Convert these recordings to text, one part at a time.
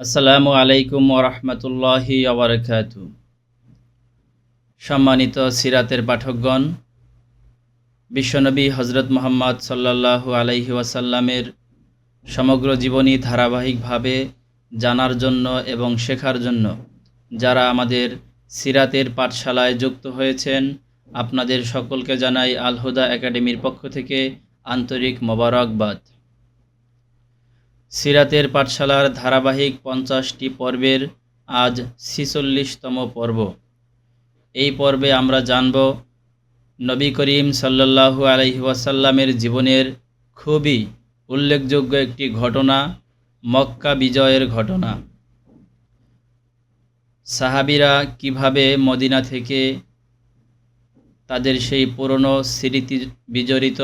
আসসালামু আলাইকুম ওরহমতুল্লাহি আবরকাত সম্মানিত সিরাতের পাঠকগণ, বিশ্বনবী হজরত মোহাম্মদ সাল্লাল্লাহু আলাইহি ওয়াসাল্লামের সমগ্র জীবনী ধারাবাহিকভাবে জানার জন্য এবং শেখার জন্য যারা আমাদের সিরাতের পাঠশালায় যুক্ত হয়েছেন, আপনাদের সকলকে জানাই আলহুদা একাডেমির পক্ষ থেকে আন্তরিক মোবারকবাদ। সিরাতের পাঠশালার ধারাবাহিক পঞ্চাশটি পর্বের আজ ছিচল্লিশতম পর্ব। এই পর্বে আমরা জানব, নবী করিম সাল্লাল্লাহু আলহি ওয়াসাল্লামের জীবনের খুবই উল্লেখযোগ্য একটি ঘটনা, মক্কা বিজয়ের ঘটনা। সাহাবিরা কীভাবে মদিনা থেকে তাদের সেই পুরনো স্মৃতি বিজড়িত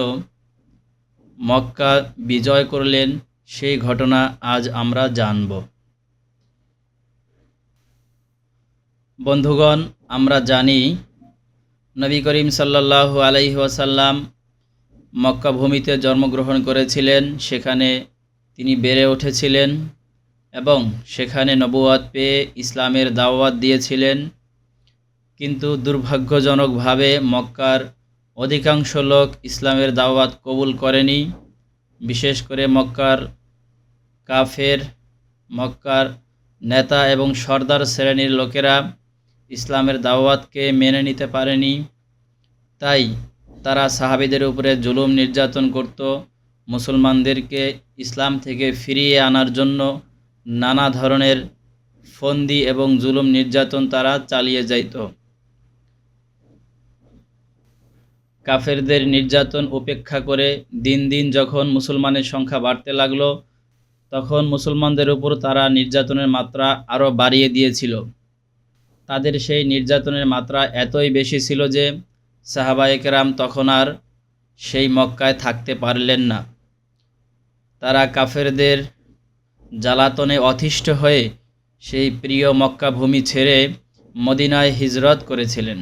মক্কা বিজয় করলেন সেই ঘটনা আজ আমরা জানব। বন্ধুগণ, আমরা জানি নবী করিম সাল্লাল্লাহু আলাইহি ওয়াসাল্লাম মক্কা ভূমিতে জন্মগ্রহণ করেছিলেন। সেখানে তিনি বেড়ে উঠেছিলেন এবং সেখানে নবুয়াত পেয়ে ইসলামের দাওয়াত দিয়েছিলেন। কিন্তু দুর্ভাগ্যজনকভাবে মক্কার অধিকাংশ লোক ইসলামের দাওয়াত কবুল করেনি। বিশেষ করে মক্কার কাফের, মক্কার নেতা এবং সর্দার শ্রেণির লোকেরা ইসলামের দাওয়াতকে মেনে নিতে পারেনি। তাই তারা সাহাবিদের উপরে জুলুম নির্যাতন করত, মুসলমানদেরকে ইসলাম থেকে ফিরিয়ে আনার জন্য নানা ধরনের ফন্দি এবং জুলুম নির্যাতন তারা চালিয়ে যাইত। কাফেরদের নির্যাতন উপেক্ষা করে দিন দিন যখন মুসলমানের সংখ্যা বাড়তে লাগল তখন মুসলমানদের উপর তারা নির্যাতনের মাত্রা আরও বাড়িয়ে দিয়েছিল। তাদের সেই নির্যাতনের মাত্রা এতই বেশি ছিল যে সাহাবায়কেরাম তখন আর সেই মক্কায় থাকতে পারলেন না। তারা কাফেরদের জ্বালাতনে অতিষ্ঠ হয়ে সেই প্রিয় মক্কা ভূমি ছেড়ে মদিনায় হিজরত করেছিলেন।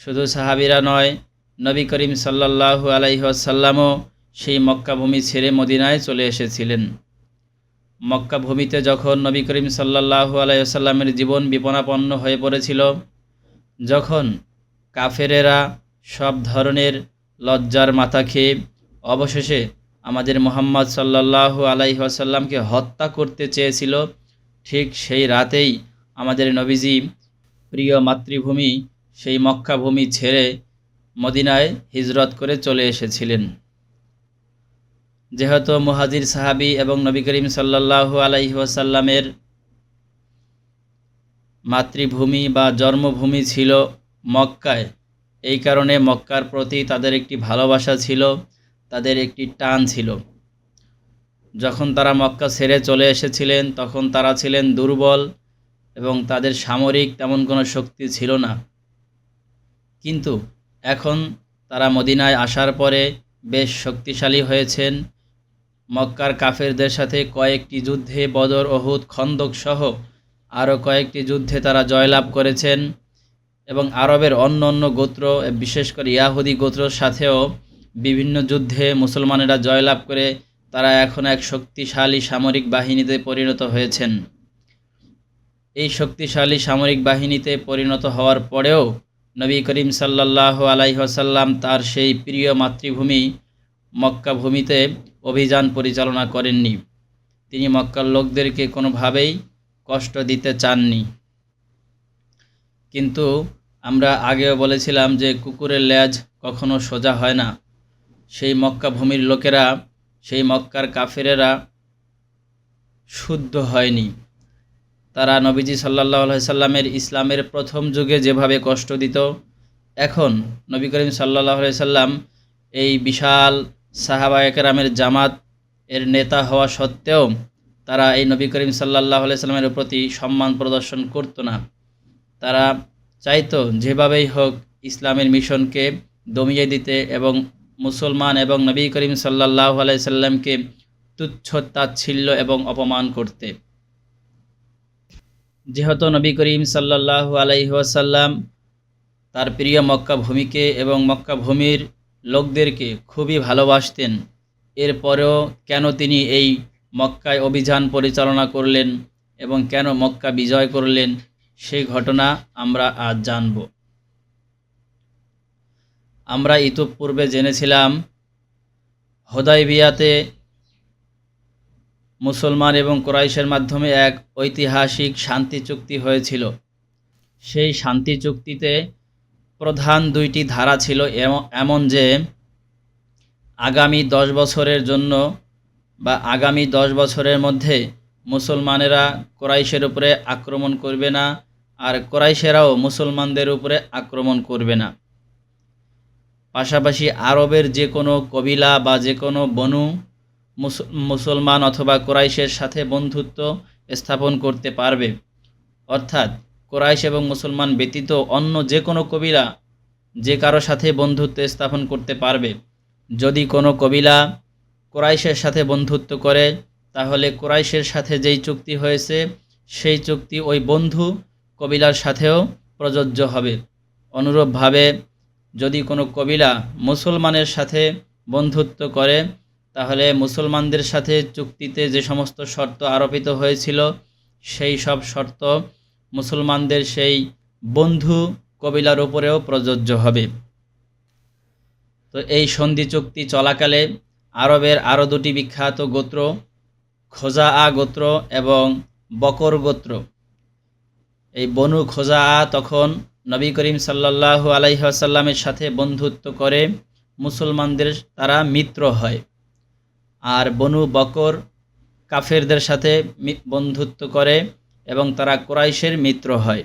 শুধু সাহাবিরা নয়, নবী করিম সাল্লাল্লাহু আলাইসাল্লামও সেই মক্কা ভূমি ছেড়ে মদিনায় চলে এসেছিলেন। মক্কা ভূমিতে যখন নবী করিম সাল্লাল্লাহু আলাইসাল্লামের জীবন বিপনাপন্ন হয়ে পড়েছিল, যখন কাফেরেরা সব ধরনের লজ্জার মাথা খেয়ে অবশেষে আমাদের মোহাম্মদ সাল্লাল্লাহু আলাইহি আসাল্লামকে হত্যা করতে চেয়েছিল, ঠিক সেই রাতেই আমাদের নবীজি প্রিয় মাতৃভূমি সেই মক্কা ভূমি ছেড়ে মদিনায় হিজরত করে চলে এসেছিলেন। যেহেতু মুহাজির সাহাবি এবং নবী করিম সাল্লাহু আলাইহি ওয়াসাল্লামের মাতৃভূমি বা জন্মভূমি ছিল মক্কায়। এই কারণে মক্কার প্রতি তাদের একটি ভালোবাসা ছিল, তাদের একটি টান ছিল। যখন তারা মক্কা ছেড়ে চলে এসেছিলেন, তখন তারা ছিলেন দুর্বল এবং তাদের সামরিক তেমন কোনো শক্তি ছিল না। কিন্তু এখন তারা মদিনায় আসার পরে বেশ শক্তিশালী হয়েছেন। মক্কার কাফেরদের সাথে কয়েকটি যুদ্ধে বদর অহুদ খন্দক সহ আরও কয়েকটি যুদ্ধে তারা জয়লাভ করেছেন এবং আরবের অন্য অন্য গোত্র, বিশেষ করে ইয়াহুদি গোত্রর সাথেও বিভিন্ন যুদ্ধে মুসলমানেরা জয়লাভ করে তারা এখন এক শক্তিশালী সামরিক বাহিনীতে পরিণত হয়েছেন। এই শক্তিশালী সামরিক বাহিনীতে পরিণত হওয়ার পরেও নবী করিম সাল্লাহ আলাইসাল্লাম তার সেই প্রিয় মাতৃভূমি মক্কা ভূমিতে অভিযান পরিচালনা করেননি। তিনি মক্কার লোকদেরকে কোনোভাবেই কষ্ট দিতে চাননি। কিন্তু আমরা আগেও বলেছিলাম যে কুকুরের লেজ কখনো সোজা হয় না। সেই মক্কা ভূমির লোকেরা, সেই মক্কার কাফেরেরা শুদ্ধ হয়নি। তারা নবীজি সাল্লাহ সাল্লামের ইসলামের প্রথম যুগে যেভাবে কষ্ট দিত, এখন নবী করিম সাল্লাহ সাল্লাম এই বিশাল সাহাবায়কেরামের জামাত এর নেতা হওয়া সত্ত্বেও তারা এই নবী করিম সাল্লাহ সাল্লামের প্রতি সম্মান প্রদর্শন করতো না। তারা চাইতো যেভাবেই হোক ইসলামের মিশনকে দমিয়ে দিতে এবং মুসলমান এবং নবী করিম সাল্লাহ সাল্লামকে তুচ্ছ তাচ্ছিল্য এবং অপমান করতে। যেহেতু নবী করিম সাল্লাহ আলাইসাল্লাম তার প্রিয় মক্কা ভূমিকে এবং মক্কা ভূমির লোকদেরকে খুবই ভালোবাসতেন। এরপরেও কেন তিনি এই মক্কায় অভিযান পরিচালনা করলেন এবং কেন মক্কা বিজয় করলেন, সেই ঘটনা আমরা আজ জানব। আমরা ইতোপূর্বে জেনেছিলাম, হোদাইবিয়াতে মুসলমান এবং কোরাইশের মাধ্যমে এক ঐতিহাসিক শান্তি চুক্তি হয়েছিল। সেই শান্তি চুক্তিতে প্রধান দুইটি ধারা ছিল এমন যে আগামী দশ বছরের জন্য বা আগামী দশ বছরের মধ্যে মুসলমানেরা কোরাইশের উপরে আক্রমণ করবে না আর কোরাইশেরাও মুসলমানদের উপরে আক্রমণ করবে না। পাশাপাশি আরবের যে কোনো কবিলা বা যে কোনো বনু মুসলমান অথবা কোরাইশের সাথে বন্ধুত্ব স্থাপন করতে পারবে। অর্থাৎ কোরাইশ এবং মুসলমান ব্যতীত অন্য যে কোনো কবিলা যে কারও সাথে বন্ধুত্ব স্থাপন করতে পারবে। যদি কোনো কবিলা কোরাইশের সাথে বন্ধুত্ব করে, তাহলে কোরাইশের সাথে যেই চুক্তি হয়েছে, সেই চুক্তি ওই বন্ধু কবিলার সাথেও প্রযোজ্য হবে। অনুরূপভাবে যদি কোনো কবিলা মুসলমানের সাথে বন্ধুত্ব করে, তাহলে মুসলমানদের সাথে চুক্তিতে যে সমস্ত শর্ত আরোপিত হয়েছিল, সেই সব শর্ত মুসলমানদের সেই বন্ধু কবিলার উপরেও প্রযোজ্য হবে। তো এই সন্ধি চুক্তি চলাকালে আরবের আরও দুটি বিখ্যাত গোত্র খোজা আ গোত্র এবং বকর গোত্র। এই বনু খোজা আ তখন নবী করিম সাল্লাহু আলাইসাল্লামের সাথে বন্ধুত্ব করে মুসলমানদের তারা মিত্র হয়। আর বনু বকর কাফেরদের সাথে বন্ধুত্ব করে এবং তারা কোরাইশের মিত্র হয়।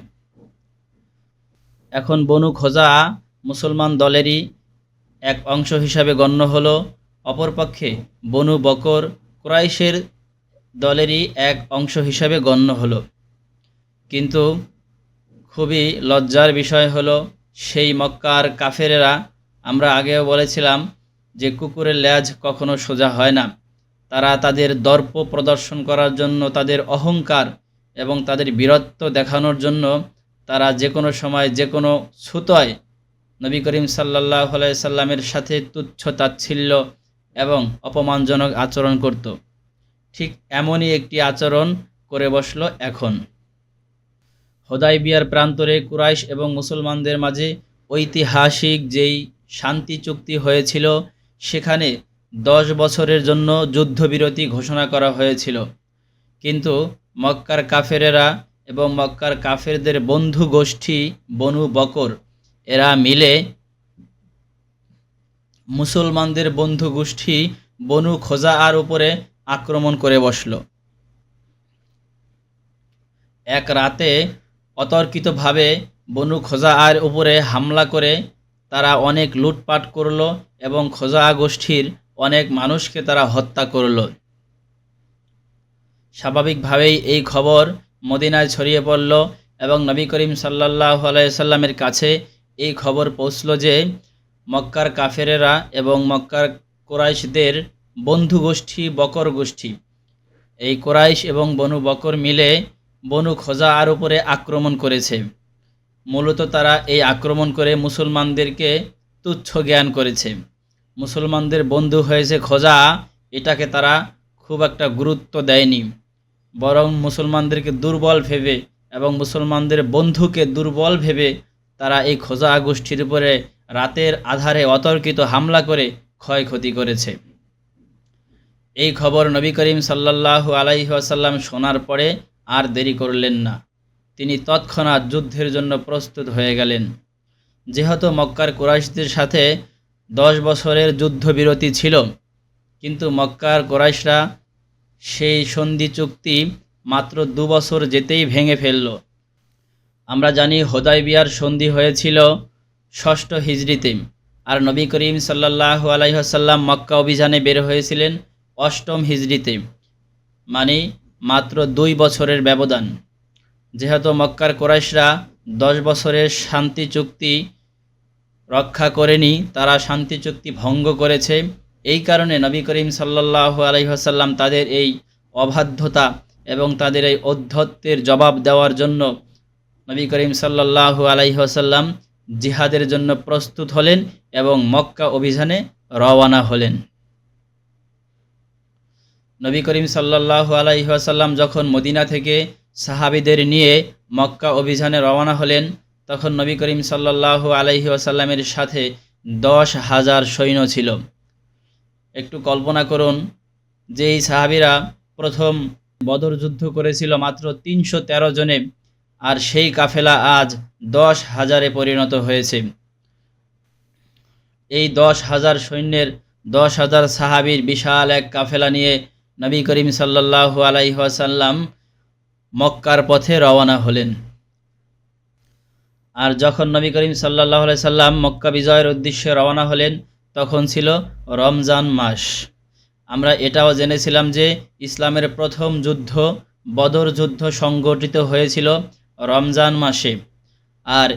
এখন বনু খোজা মুসলমান দলেরই এক অংশ হিসাবে গণ্য হল। অপরপক্ষে বনু বকর ক্রাইশের দলেরই এক অংশ হিসাবে গণ্য হল। কিন্তু খুবই লজ্জার বিষয় হলো, সেই মক্কার কাফেরেরা, আমরা আগেও বলেছিলাম যে কুকুরের ল্যাজ কখনো সোজা হয় না। তারা তাদের দর্প প্রদর্শন করার জন্য তাদের অহংকার এবং তাদের বীরত্ব দেখানোর জন্য তারা যে কোনো সময় যে কোনো ছুতয় নবী করিম সাল্লাহ সাল্লামের সাথে তুচ্ছ তাচ্ছিল্য এবং অপমানজনক আচরণ করত। ঠিক এমনই একটি আচরণ করে বসল এখন। হোদাই বিয়ার প্রান্তরে কুরাইশ এবং মুসলমানদের মাঝে ঐতিহাসিক যেই শান্তি চুক্তি হয়েছিল, সেখানে দশ বছরের জন্য যুদ্ধবিরতি ঘোষণা করা হয়েছিল। কিন্তু মক্কার কাফেরেরা এবং মক্কার কাফেরদের বন্ধু গোষ্ঠী বনু বকর, এরা মিলে মুসলমানদের বন্ধু গোষ্ঠী বনু খোজা আর উপরে আক্রমণ করে বসল। এক রাতে অতর্কিতভাবে বনু খোজা আর উপরে হামলা করে তারা অনেক লুটপাট করল এবং খোজা গোষ্ঠীর অনেক মানুষকে তারা হত্যা করল। স্বাভাবিকভাবেই এই খবর মদিনায় ছড়িয়ে পড়ল এবং নবী করিম সাল্লাহ আলাইসাল্লামের কাছে এই খবর পৌঁছল যে মক্কার কাফেরেরা এবং মক্কার কোরাইশদের বন্ধু গোষ্ঠী বকর গোষ্ঠী। এই কোরাইশ এবং বনু বকর মিলে বনু খোজা আর উপরে আক্রমণ করেছে। মূলত তারা এই আক্রমণ করে মুসলমানদেরকে তুচ্ছ জ্ঞান করেছে। মুসলমানদের বন্ধু হয়েছে খোজা। এটাকে তারা খুব একটা গুরুত্ব দেয়নি। বরং মুসলমানদেরকে দুর্বল ভেবে এবং মুসলমানদের বন্ধুকে দুর্বল ভেবে তারা এই খোজা গোষ্ঠীর উপরে রাতের আধারে অতর্কিত হামলা করে ক্ষয়ক্ষতি করেছে। এই খবর নবী করিম সাল্লাহু আলাইসাল্লাম শোনার পরে আর দেরি করলেন না। তিনি তৎক্ষণাৎ যুদ্ধের জন্য প্রস্তুত হয়ে গেলেন। যেহেতু মক্কার কুরাইশদের সাথে দশ বছরের যুদ্ধবিরতি ছিল, কিন্তু মক্কার কোরাইশরা সেই সন্ধি চুক্তি মাত্র দু বছর যেতেই ভেঙে ফেলল। আমরা জানি হোদাই বিয়ার সন্ধি হয়েছিল ষষ্ঠ হিজড়িতে আর নবী করিম সাল্লাহ আলাইসাল্লাম মক্কা অভিযানে বের হয়েছিলেন অষ্টম হিজড়িতে মানে মাত্র দুই বছরের ব্যবধান। যেহেতু মক্কার কোরাইশরা দশ বছরের শান্তি চুক্তি রক্ষা করেনি, তারা শান্তি চুক্তি ভঙ্গ করেছে এই কারণে নবী করিম সাল্লাহ আলহিহাসাল্লাম তাদের এই অবাধ্যতা এবং তাদের এই অধ্যত্বের জবাব দেওয়ার জন্য নবী করিম সাল্লাহু আলাইসাল্লাম জিহাদের জন্য প্রস্তুত হলেন এবং মক্কা অভিযানে রওয়ানা হলেন। নবী করিম সাল্লাল্লাহু আলাইহি যখন মদিনা থেকে সাহাবিদের নিয়ে মক্কা অভিযানে রওনা হলেন, তখন নবী করিম সাল্লাল্লাহু আলাইহি ওয়াসাল্লামের সাথে দশ হাজার সৈন্য ছিল। একটু কল্পনা করুন যে এই সাহাবিরা প্রথম বদর যুদ্ধ করেছিল মাত্র তিনশো তেরো জনে, আর সেই কাফেলা আজ দশ হাজারে পরিণত হয়েছে। এই দশ হাজার সৈন্যের দশ হাজার সাহাবির বিশাল এক কাফেলা নিয়ে নবী করিম সাল্লাল্লাহু আলাইহি ওয়াসাল্লাম মক্কার পথে রওনা হলেন। আর যখন নবী করিম আলাইহি সাল্লাম মক্কা বিজয়ের উদ্দেশ্যে রওনা হলেন তখন ছিল রমজান মাস। আমরা এটাও জেনেছিলাম যে ইসলামের প্রথম যুদ্ধ, বদর যুদ্ধ সংগঠিত হয়েছিল রমজান মাসে। আর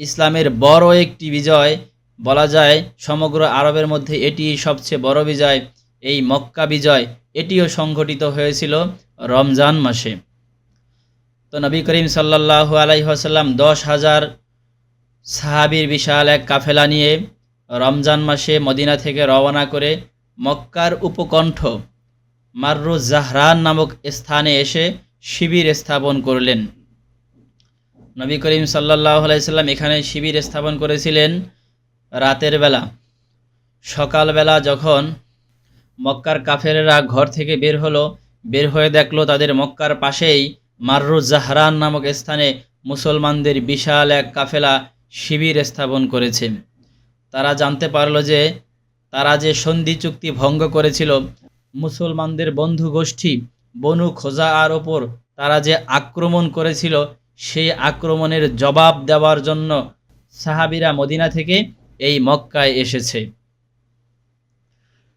ইসলামের বড় একটি বিজয় বলা যায় সমগ্র আরবের মধ্যে এটি সবচেয়ে বড় বিজয়, এই মক্কা বিজয়, এটিও সংঘটিত হয়েছিল রমজান মাসে। তো নবী করিম সাল্লাল্লাহু আলাইহি ওয়াসাল্লাম দশ হাজার সাহাবির বিশাল এক কাফেলা নিয়ে রমজান মাসে মদিনা থেকে রওনা করে মক্কার উপকণ্ঠ মার্রু জাহরান নামক স্থানে এসে শিবির স্থাপন করলেন। নবী করিম সাল্লাহ আলাইসাল্লাম এখানে শিবির স্থাপন করেছিলেন রাতের বেলা। সকালবেলা যখন মক্কার কাফেরেরা ঘর থেকে বের হলো, বের হয়ে দেখল তাদের মক্কার পাশেই মার্রু জাহরান নামক স্থানে মুসলমানদের বিশাল এক কাফেলা শিবির স্থাপন করেছে। তারা জানতে পারল যে তারা যে সন্ধি চুক্তি ভঙ্গ করেছিল, মুসলমানদের বন্ধু গোষ্ঠী বনু খোজা আর ওপর তারা যে আক্রমণ করেছিল, সেই আক্রমণের জবাব দেওয়ার জন্য সাহাবিরা মদিনা থেকে এই মক্কায় এসেছে।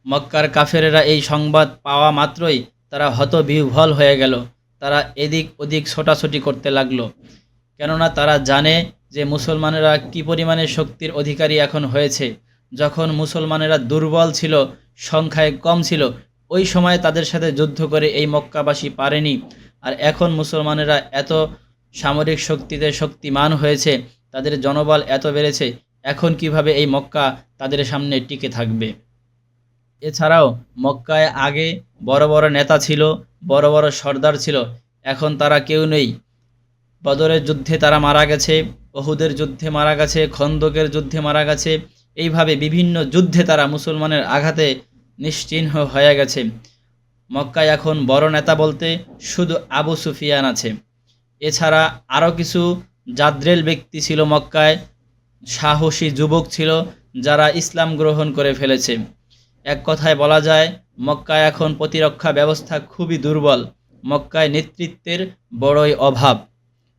মক্কার কাফেরেরা এই সংবাদ পাওয়া মাত্রই তারা হতবিহ্বল হয়ে গেল। তারা এদিক ওদিক ছোটাছুটি করতে লাগল। কেননা তারা জানে যে মুসলমানেরা কি পরিমাণে শক্তির অধিকারী এখন হয়েছে? যখন মুসলমানেরা দুর্বল ছিল, সংখ্যায় কম ছিল, ওই সময় তাদের সাথে যুদ্ধ করে এই মক্কাবাসী পারেনি। আর এখন মুসলমানেরা এত সামরিক শক্তিতে শক্তিমান হয়েছে, তাদের জনবল এত বেড়েছে, এখন কীভাবে এই মক্কা তাদের সামনে টিকে থাকবে? এছাড়াও মক্কায় আগে বড় বড় নেতা ছিল, বড় বড় সর্দার ছিল, এখন তারা কেউ নেই। বদরের যুদ্ধে তারা মারা গেছে ওহুদের যুদ্ধে মারা গেছে, খন্দকের যুদ্ধে মারা গেছে। এইভাবে বিভিন্ন যুদ্ধে তারা মুসলমানের আঘাতে নিশ্চিহ্ন হয়ে গেছে। মক্কায় এখন বড় নেতা বলতে শুধু আবু সুফিয়ান আছে। এছাড়া আরও কিছু জাদ্রেল ব্যক্তি ছিল মক্কায়। সাহসী যুবক ছিল যারা ইসলাম গ্রহণ করে ফেলেছে। এক কথায় বলা যায়, মক্কায় এখন প্রতিরক্ষা ব্যবস্থা খুবই দুর্বল। মক্কায় নেতৃত্বের বড়ই অভাব।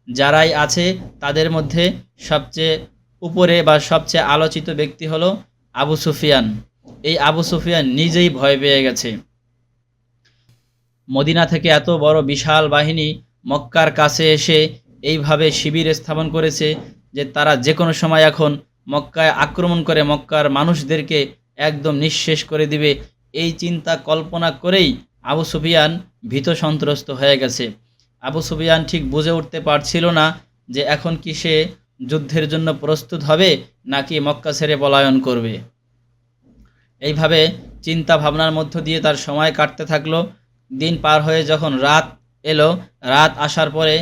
যারাই আছে, তাদের মধ্যে সবচেয়ে উপরে বা সবচেয়ে আলোচিত ব্যক্তি হলো আবু সুফিয়ান। এই আবু সুফিয়ান নিজেই ভয় পেয়ে গেছে। মদিনা থেকে এত বড় বিশাল বাহিনী মক্কার কাছে এসে এইভাবে শিবির স্থাপন করেছে যে তারা যে কোনো সময় এখন মক্কায় আক্রমণ করে মক্কার মানুষদেরকে একদম নিঃশেষ করে দিবে। এই চিন্তা কল্পনা করেই আবু সুফিয়ান ভীত সন্ত্রস্ত হয়ে গেছে। আবু সুফিয়ান ঠিক বুঝে উঠতে পারছিল না যে এখন কি সে যুদ্ধের জন্য প্রস্তুত হবে নাকি মক্কা ছেড়ে পলায়ন করবে। এইভাবে চিন্তা ভাবনার মধ্য দিয়ে তার সময় কাটতে থাকল। দিন পার হয়ে যখন রাত এলো, রাত আসার পরে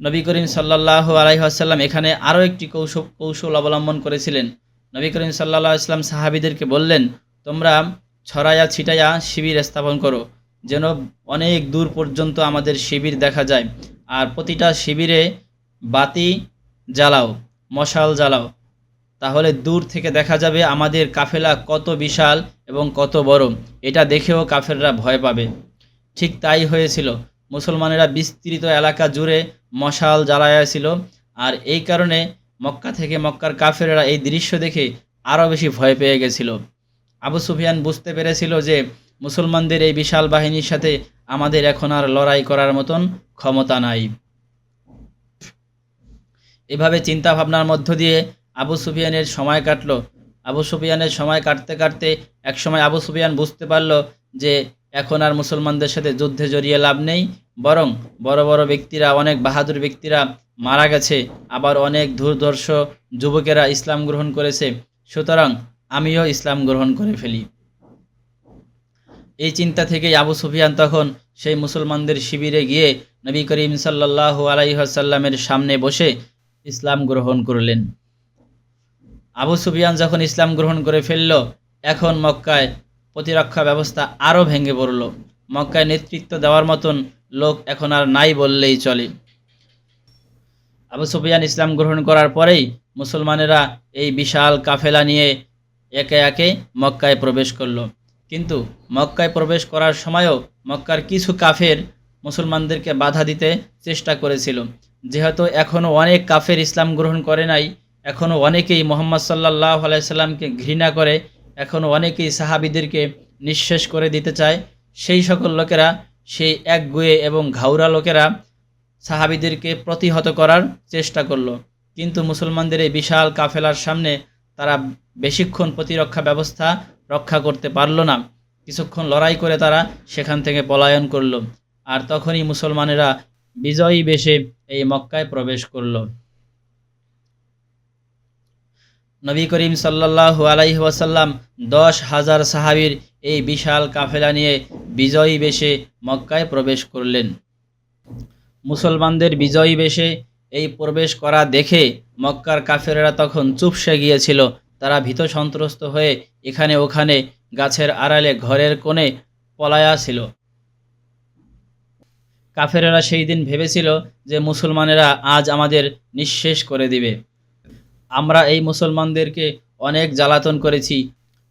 নবী করিম সাল্লাহ আলাইসাল্লাম এখানে আরও একটি কৌশল কৌশল অবলম্বন করেছিলেন। নবী করিম সাল্লাহ ইসলাম সাহাবিদেরকে বললেন, তোমরা ছড়াইয়া ছিটাইয়া শিবির স্থাপন করো। যেন অনেক দূর পর্যন্ত আমাদের শিবির দেখা যায়। আর প্রতিটা শিবিরে বাতি জ্বালাও, মশাল জ্বালাও। তাহলে দূর থেকে দেখা যাবে আমাদের কাফেলা কত বিশাল এবং কত বড়। এটা দেখেও কাফেররা ভয় পাবে। ঠিক তাই হয়েছিল। মুসলমানেরা বিস্তৃত এলাকা জুড়ে মশাল জ্বালাইয়াছিল। আর এই কারণে মক্কা থেকে মক্কার কাফেরেরা এই দৃশ্য দেখে আরও বেশি ভয় পেয়ে গেছিল। আবু সুফিয়ান বুঝতে পেরেছিল যে মুসলমানদের এই বিশাল বাহিনীর সাথে আমাদের এখন আর লড়াই করার মতন ক্ষমতা নাই। এভাবে চিন্তা ভাবনার মধ্য দিয়ে আবু সুফিয়ানের সময় কাটল। আবু সুফিয়ানের সময় কাটতে কাটতে এক সময় আবু সুফিয়ান বুঝতে পারল যে এখন আর মুসলমানদের সাথে যুদ্ধে জড়িয়ে লাভ নেই, বরং বড় বড় ব্যক্তিরা, অনেক বাহাদুর ব্যক্তিরা মারা গেছে, আবার অনেক দুর্ধর্ষ যুবকেরা ইসলাম গ্রহণ করেছে। সুতরাং আমিও ইসলাম গ্রহণ করে ফেলি। এই চিন্তা থেকেই আবু সুফিয়ান তখন সেই মুসলমানদের শিবিরে গিয়ে নবী করিম সাল্লাল্লাহু আলাইসাল্লামের সামনে বসে ইসলাম গ্রহণ করলেন। আবু সুফিয়ান যখন ইসলাম গ্রহণ করে ফেলল, এখন মক্কায় প্রতিরক্ষা ব্যবস্থা আরও ভেঙে পড়ল। মক্কায় নেতৃত্ব দেওয়ার মতন লোক এখন আর নাই বললেই চলে। আবু সুফিয়ান ইসলাম গ্রহণ করার পরেই মুসলমানেরা এই বিশাল কাফেলা নিয়ে একে একে মক্কায় প্রবেশ করল। কিন্তু মক্কায় প্রবেশ করার সময়ও মক্কার কিছু কাফের মুসলমানদেরকে বাধা দিতে চেষ্টা করেছিল। যেহেতু এখনও অনেক কাফের ইসলাম গ্রহণ করে নাই এখনও অনেকেই মোহাম্মদ সাল্লাহ আলাইসাল্লামকে ঘৃণা করে এখনও অনেকেই সাহাবিদেরকে নিঃশেষ করে দিতে চায়। সেই সকল লোকেরা, সেই একগুয়ে এবং ঘাউরা লোকেরা সাহাবিদেরকে প্রতিহত করার চেষ্টা করল। কিন্তু মুসলমানদের এই বিশাল কাফেলার সামনে তারা বেশিক্ষণ প্রতিরক্ষা ব্যবস্থা রক্ষা করতে পারল না। কিছুক্ষণ লড়াই করে তারা সেখান থেকে পলায়ন করল আর তখনই মুসলমানেরা বিজয়ী বেশে এই মক্কায় প্রবেশ করল। নবী করিম সাল্লাল্লাহু আলাইহি ওয়াসাল্লাম দশ হাজার সাহাবীর এই বিশাল কাফেলা নিয়ে বিজয়ী বেশে মক্কায় প্রবেশ করলেন। মুসলমানদের বিজয়ী বেশে এই প্রবেশ করা দেখে মক্কার কাফেরেরা তখন চুপসে গিয়েছিল তারা ভীত সন্ত্রস্ত হয়ে এখানে ওখানে গাছের আড়ালে ঘরের কোণে পলায়া ছিল। কাফেরেরা সেই দিন ভেবেছিল যে মুসলমানেরা আজ আমাদের নিঃশেষ করে দিবে। আমরা এই মুসলমানদেরকে অনেক জ্বালাতন করেছি।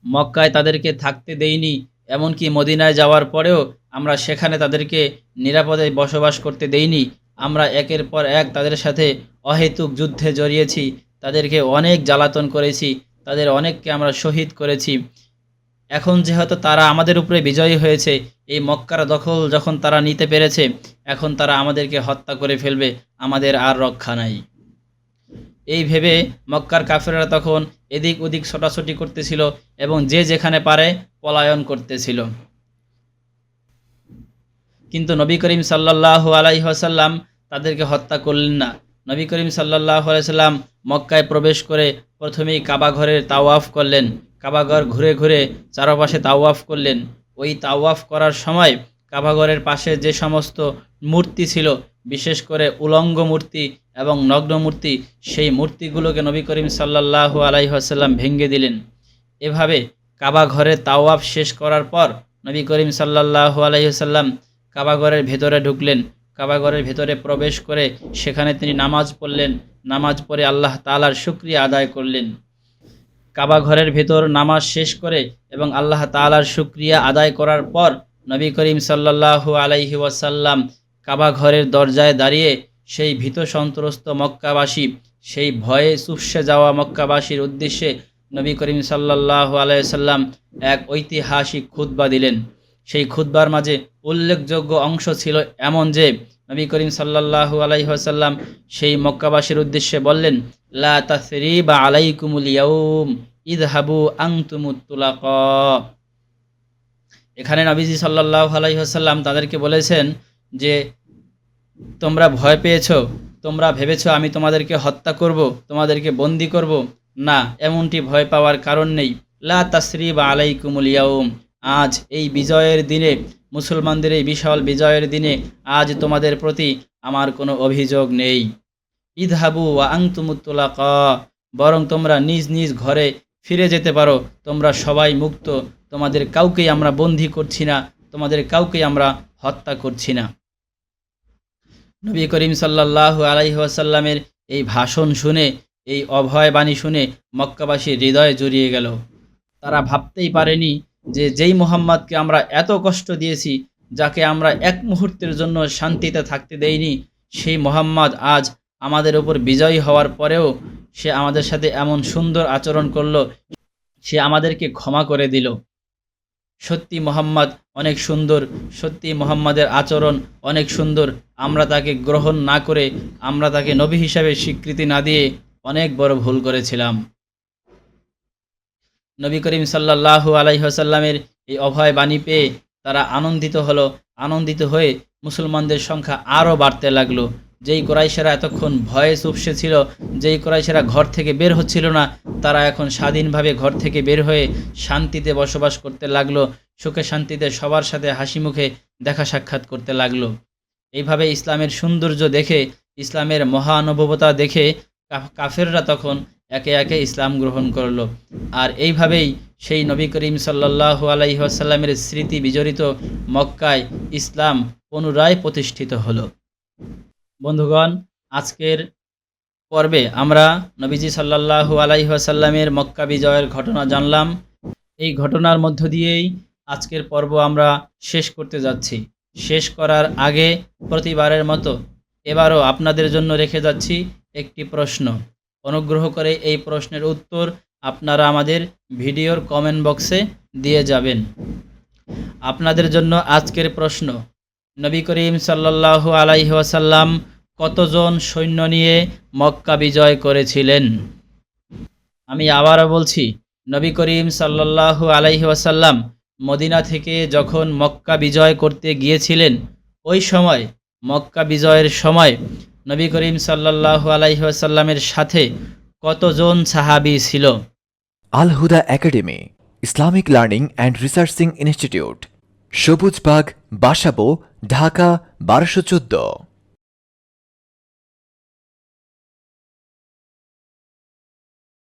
মক্কায় তাদেরকে থাকতে দেইনি, এমনকি মদিনায় যাওয়ার পরেও আমরা সেখানে তাদেরকে নিরাপদে বসবাস করতে দেইনি। আমরা একের পর এক তাদের সাথে অহেতুক যুদ্ধে জড়িয়েছি, তাদেরকে অনেক জ্বালাতন করেছি তাদের অনেককে আমরা শহীদ করেছি। এখন যেহেতু তারা আমাদের উপরে বিজয়ী হয়েছে, এই মক্কার দখল যখন তারা নিতে পেরেছে, এখন তারা আমাদেরকে হত্যা করে ফেলবে, আমাদের আর রক্ষা নাই। এই ভেবে মক্কার কাফেররা তখন এদিক ওদিক ছোটাছুটি করতেছিল এবং যে যেখানে পারে পলায়ন করতেছিল। কিন্তু নবী করিম সাল্লাহ আলাইসাল্লাম তাদেরকে হত্যা করলেন না। নবী করিম সাল্লাহ আলাইসাল্লাম মক্কায় প্রবেশ করে প্রথমেই কাবাঘরের তাওয়াফ করলেন। কাবাঘর ঘুরে ঘুরে চারপাশে তাওয়াফ করলেন। ওই তাওয়াফ করার সময় কাবাঘরের পাশে যে সমস্ত মূর্তি ছিল, বিশেষ করে উলঙ্গ মূর্তি এবং নগ্ন মূর্তি, সেই মূর্তিগুলোকে নবী করিম সাল্লাহ আলাইসাল্লাম ভেঙে দিলেন। এভাবে কাবা ঘরে তাওয়াফ শেষ করার পর নবী করিম সাল্লাহ আলাইসাল্লাম কাবাঘরের ভেতরে ঢুকলেন। কাবাঘরের ভেতরে প্রবেশ করে সেখানে তিনি নামাজ পড়লেন। নামাজ পড়ে আল্লাহ তালার শুক্রিয়া আদায় করলেন। কাবা ঘরের ভেতর নামাজ শেষ করে এবং আল্লাহ তালার শুক্রিয়া আদায় করার পর নবী করিম সাল্লাহু আলাইহি ওয়াসাল্লাম কাবা ঘরের দরজায় দাঁড়িয়ে সেই ভীত সন্ত্রস্ত মক্কাবাসী, সেই ভয়ে চুপসে যাওয়া মক্কাবাসীর উদ্দেশ্যে নবী করিম সাল্লাহু আলাইসাল্লাম এক ঐতিহাসিক খুতবা দিলেন। সেই খুতবার মাঝে উল্লেখযোগ্য অংশ ছিল এমন যে নবী করিম সাল্লাহু আলাইসাল্লাম সেই মক্কাবাসীর উদ্দেশ্যে বললেন, লা তাসরিবা আলাইকুমুল ইয়াউম ইদহাবু আংতুমুত্তুলাক এখানে নবীজি সাল্লাহ আলাইসাল্লাম তাদেরকে বলেছেন যে, তোমরা ভয় পেয়েছ, তোমরা ভেবেছো আমি তোমাদেরকে হত্যা করব, তোমাদেরকে বন্দি করব। না, এমনটি ভয় পাওয়ার কারণ নেই। লা তাসরিবা আলাইকুমুল ইয়াউম আজ এই বিজয়ের দিনে, মুসলমানদের এই বিশাল বিজয়ের দিনে আজ তোমাদের প্রতি আমার কোনো অভিযোগ নেই। ইদহাবু ওয়া আংতুমুত্তুলাক বরং তোমরা নিজ নিজ ঘরে ফিরে যেতে পারো। তোমরা সবাই মুক্ত, তোমাদের কাউকেই আমরা বন্দি করছি না, তোমাদের কাউকেই আমরা হত্যা করছি না। নবী করিম সাল্লাহ আলাইসাল্লামের এই ভাষণ শুনে, এই অভয় বাণী শুনে মক্কাবাসীর হৃদয়ে জড়িয়ে গেল। তারা ভাবতেই পারেনি যে যেই মোহাম্মদকে আমরা এত কষ্ট দিয়েছি, যাকে আমরা এক মুহূর্তের জন্য শান্তিতে থাকতে দেইনি, সেই মোহাম্মদ আজ আমাদের উপর বিজয়ী হওয়ার পরেও সে আমাদের সাথে এমন সুন্দর আচরণ করল, সে আমাদেরকে ক্ষমা করে দিল। সত্যি মোহাম্মদ অনেক সুন্দর, সত্যি মোহাম্মদের আচরণ অনেক সুন্দর। আমরা তাকে গ্রহণ না করে, আমরা তাকে নবী হিসাবে স্বীকৃতি না দিয়ে অনেক বড় ভুল করেছিলাম। নবী করিম সাল্লাহ আলাইসাল্লামের এই অভয় বাণী পেয়ে তারা আনন্দিত হলো, আনন্দিত হয়ে মুসলমানদের সংখ্যা আরও বাড়তে লাগল। যেই কোরাইশেরা এতক্ষণ ভয়ে চুপসে ছিল, যেই কোরাইশেরা ঘর থেকে বের হচ্ছিল না, তারা এখন স্বাধীনভাবে ঘর থেকে বের হয়ে শান্তিতে বসবাস করতে লাগল, সুখে শান্তিতে সবার সাথে হাসি মুখে দেখা সাক্ষাৎ করতে লাগল। এইভাবে ইসলামের সৌন্দর্য দেখে, ইসলামের মহানুভবতা দেখে কাফেররা তখন একে একে ইসলাম গ্রহণ করল। আর এইভাবেই সেই নবী করিম সাল্লাল্লাহু আলাইহি ওয়াসাল্লামের স্মৃতি বিজড়িত মক্কায় ইসলাম পুনরায় প্রতিষ্ঠিত হলো। বন্ধুগণ, আজকের পর্বে আমরা নবীজি সাল্লাল্লাহু আলাইহি ওয়াসাল্লামের মক্কা বিজয়ের ঘটনা জানলাম। এই ঘটনার মধ্য দিয়েই আজকের পর্ব আমরা শেষ করতে যাচ্ছি। শেষ করার আগে প্রতিবারের মতো এবারও আপনাদের জন্য রেখে যাচ্ছি একটি প্রশ্ন। অনুগ্রহ করে এই প্রশ্নের উত্তর আপনারা আমাদের ভিডিওর কমেন্ট বক্সে দিয়ে যাবেন। আপনাদের জন্য আজকের প্রশ্ন, নবী করিম সাল্লাল্লাহু আলাইহি ওয়াসাল্লাম কতজন সৈন্য নিয়ে মক্কা বিজয় করেছিলেন? আমি আবারও বলছি, নবী করিম সাল্লাল্লাহু আলাইহি ওয়াসাল্লাম মদিনা থেকে যখন মক্কা বিজয় করতে গিয়েছিলেন, ওই সময়, মক্কা বিজয়ের সময় নবী করিম সাল্লাহ আলাইহি ওয়াসাল্লামের সাথে কতজন সাহাবি ছিল? Al Huda academy, Islamic learning and researching institute Sabujbag Basabo, Dhaka, বারোশো